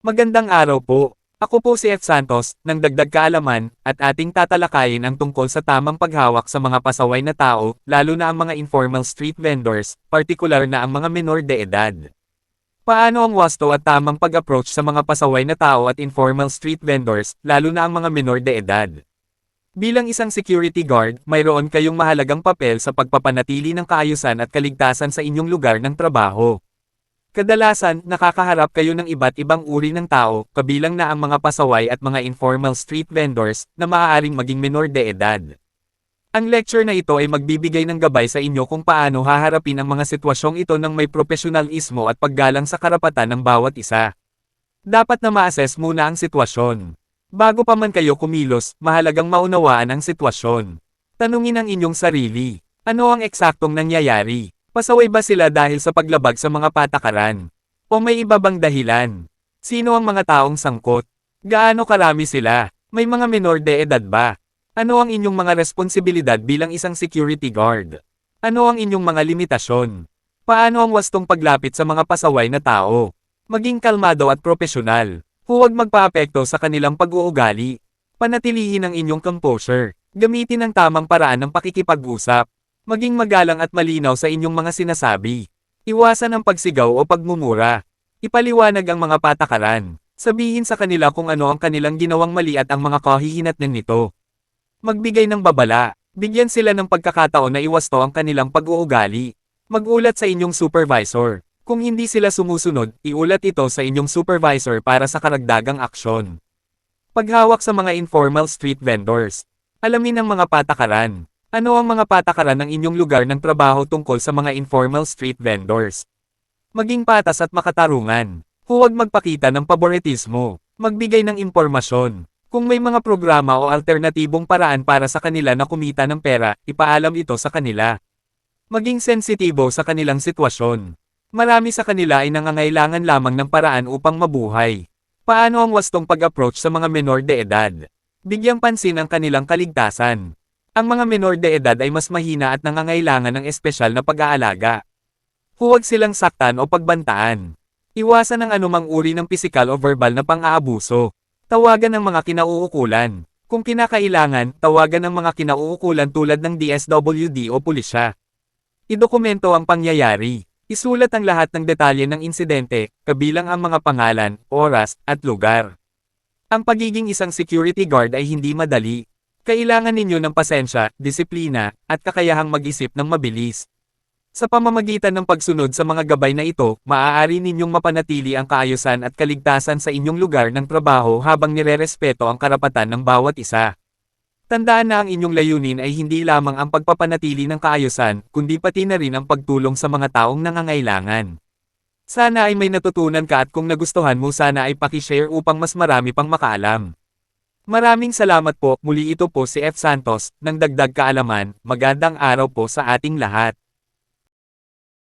Magandang araw po. Ako po si F. Santos, ng Dagdag Kaalaman, at ating tatalakayin ang tungkol sa tamang paghawak sa mga pasaway na tao, lalo na ang mga informal street vendors, partikular na ang mga menor de edad. Paano ang wasto at tamang pag-approach sa mga pasaway na tao at informal street vendors, lalo na ang mga menor de edad? Bilang isang security guard, mayroon kayong mahalagang papel sa pagpapanatili ng kaayusan at kaligtasan sa inyong lugar ng trabaho. Kadalasan, nakakaharap kayo ng iba't ibang uri ng tao, kabilang na ang mga pasaway at mga informal street vendors, na maaaring maging menor de edad. Ang lecture na ito ay magbibigay ng gabay sa inyo kung paano haharapin ang mga sitwasyong ito ng may profesionalismo at paggalang sa karapatan ng bawat isa. Dapat na ma-assess muna ang sitwasyon. Bago pa man kayo kumilos, mahalagang maunawaan ang sitwasyon. Tanungin ang inyong sarili, ano ang eksaktong nangyayari? Pasaway ba sila dahil sa paglabag sa mga patakaran? O may iba bang dahilan? Sino ang mga taong sangkot? Gaano karami sila? May mga menor de edad ba? Ano ang inyong mga responsibilidad bilang isang security guard? Ano ang inyong mga limitasyon? Paano ang wastong paglapit sa mga pasaway na tao? Maging kalmado at propesyonal. Huwag magpaapekto sa kanilang pag-uugali. Panatilihin ang inyong composure. Gamitin ang tamang paraan ng pakikipag-usap. Maging magalang at malinaw sa inyong mga sinasabi. Iwasan ang pagsigaw o pagmumura. Ipaliwanag ang mga patakaran. Sabihin sa kanila kung ano ang kanilang ginawang mali at ang mga kahihinatnan nito. Magbigay ng babala. Bigyan sila ng pagkakataon na iwasto ang kanilang pag-uugali. Magulat sa inyong supervisor. Kung hindi sila sumusunod, iulat ito sa inyong supervisor para sa karagdagang aksyon. Paghawak sa mga informal street vendors. Alamin ang mga patakaran. Ano ang mga patakaran ng inyong lugar ng trabaho tungkol sa mga informal street vendors? Maging patas at makatarungan. Huwag magpakita ng paboritismo. Magbigay ng impormasyon. Kung may mga programa o alternatibong paraan para sa kanila na kumita ng pera, ipaalam ito sa kanila. Maging sensitibo sa kanilang sitwasyon. Marami sa kanila ay nangangailangan lamang ng paraan upang mabuhay. Paano ang wastong pag-approach sa mga menor de edad? Bigyang pansin ang kanilang kaligtasan. Ang mga menor de edad ay mas mahina at nangangailangan ng espesyal na pag-aalaga. Huwag silang saktan o pagbantaan. Iwasan ang anumang uri ng pisikal o verbal na pang-aabuso. Tawagan ng mga kinauukulan. Kung kinakailangan, tawagan ng mga kinauukulan tulad ng DSWD o pulisya. Idokumento ang pangyayari. Isulat ang lahat ng detalye ng insidente, kabilang ang mga pangalan, oras, at lugar. Ang pagiging isang security guard ay hindi madali. Kailangan ninyo ng pasensya, disiplina, at kakayahang mag-isip ng mabilis. Sa pamamagitan ng pagsunod sa mga gabay na ito, maaari ninyong mapanatili ang kaayusan at kaligtasan sa inyong lugar ng trabaho habang nirerespeto ang karapatan ng bawat isa. Tandaan na ang inyong layunin ay hindi lamang ang pagpapanatili ng kaayusan, kundi pati na rin ang pagtulong sa mga taong nangangailangan. Sana ay may natutunan ka at kung nagustuhan mo sana ay pakishare upang mas marami pang makaalam. Maraming salamat po, muli ito po si F. Santos, ng Dagdag Kaalaman, magandang araw po sa ating lahat.